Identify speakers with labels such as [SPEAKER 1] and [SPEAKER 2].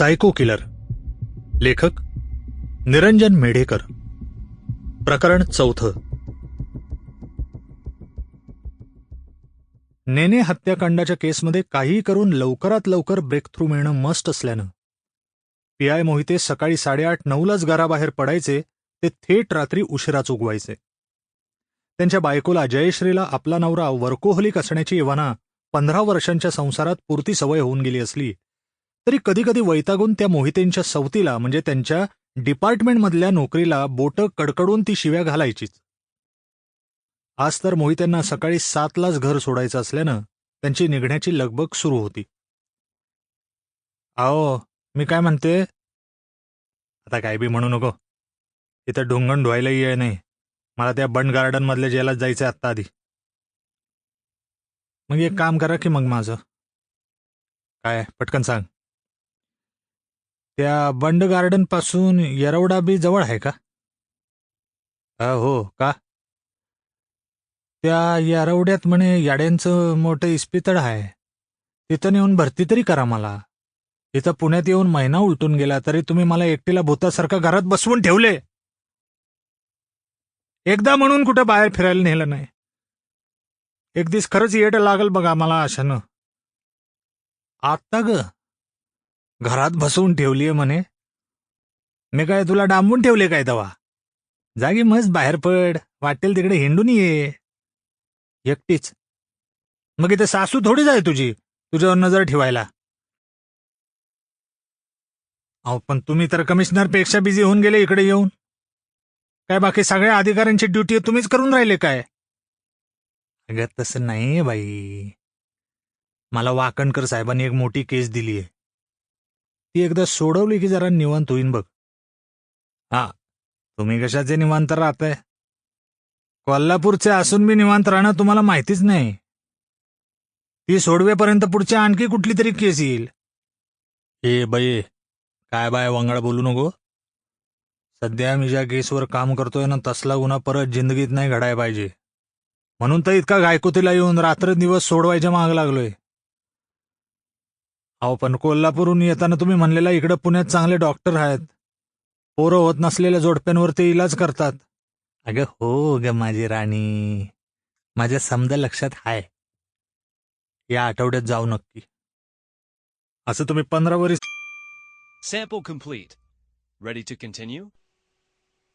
[SPEAKER 1] Saiko killer लेखक निरंजन मेढेकर. प्रकरण चौथं. नेने हत्याकांडाच्या केसमध्ये काहीही करून लवकरात लवकर ब्रेक थ्रू मिळणं मस्ट असल्यानं. पी आय मोहिते सकाळी साडेआठ नऊलाच घराबाहेर पडायचे ते थेट रात्री उशिराच उगवायचे त्यांच्या बायकोला जयश्रीला आपला नवरा वर्कोहलिक असण्याची इवाना पंधरा वर्षांच्या संसारात पुरती सवय होऊन गेली असली तरी कधीकधी वैतागून त्या मोहितेंच्या सवतीला म्हणजे त्यांच्या डिपार्टमेंटमधल्या नोकरीला बोटं कडकडून ती शिव्या घालायचीच. आज तर मोहित्यांना सकाळी सातलाच घर सोडायचं असल्यानं त्यांची निघण्याची लगबग सुरू होती. आओ मी काय म्हणते? आता काय बी म्हणू नको. इथं ढोंगण धुवायलाही ये नाही. मला त्या बंड गार्डन मधल्या जेलात जायचंय आत्ता आधी. मग एक काम करा की मग माझं. काय? पटकन सांग. त्या बंड गार्डनपासून येरवडा बी जवळ आहे का? अ, हो. का? त्या येरवड्यात म्हणे याड्यांचं मोठं इस्पितळ आहे. तिथं नेऊन भरती तरी करा मला. इथं पुण्यात येऊन महिना उलटून गेला तरी तुम्ही मला एकटीला भूतासारखं घरात बसवून ठेवले. एकदा म्हणून कुठं बाहेर फिरायला नेलं नाही. एक दिवस खरंच येड लागल बघा मला अशानं आत्ता ग. घरात बसवून ठेवलीये म्हणे. मी काय तुला डांबून ठेवले काय तवा? जागी मस्त बाहेर पड. वाटेल तिकडे हिंडून ये. एकटीच. मग इथे सासू थोडीच आहे तुझी तुझ्यावर नजर ठेवायला. अहो पण तुम्ही तर कमिशनरपेक्षा बिझी होऊन गेले इकडे येऊन. काय बाकी सगळ्या अधिकाऱ्यांची ड्युटी तुम्हीच करून राहिले काय? अगं तसं नाही बाई. मला वाकणकर साहेबांनी एक मोठी केस दिली आहे ती एकदा सोडवली की जरा निवांत होईन बघ. हा तुम्ही कशाचे निवांत राहताय? कोल्हापूरचे असून मी निवांत राहणं तुम्हाला माहितीच नाही. ती सोडवेपर्यंत पुढची आणखी कुठली तरी केस येईल. ए बाई काय बाय वंगाळ बोलू नको? सध्या मी ज्या केसवर काम करतोय ना तसला गुन्हा परत जिंदगीत नाही घडाय पाहिजे. म्हणून तर इतका गायकुतीला येऊन रात्र दिवस सोडवायच्या माग लागलोय. अहो पण कोल्हापूरहून येताना तुम्ही म्हणलेला इकडे पुण्यात चांगले डॉक्टर आहेत. पोरं होत नसलेल्या जोडप्यांवर ते इलाज करतात. अगं हो ग माझी राणी. माझ्या समजा लक्षात हाय. या आठवड्यात जाऊ नक्की. असं तुम्ही पंधरा वरीस
[SPEAKER 2] Sample complete. Ready to continue?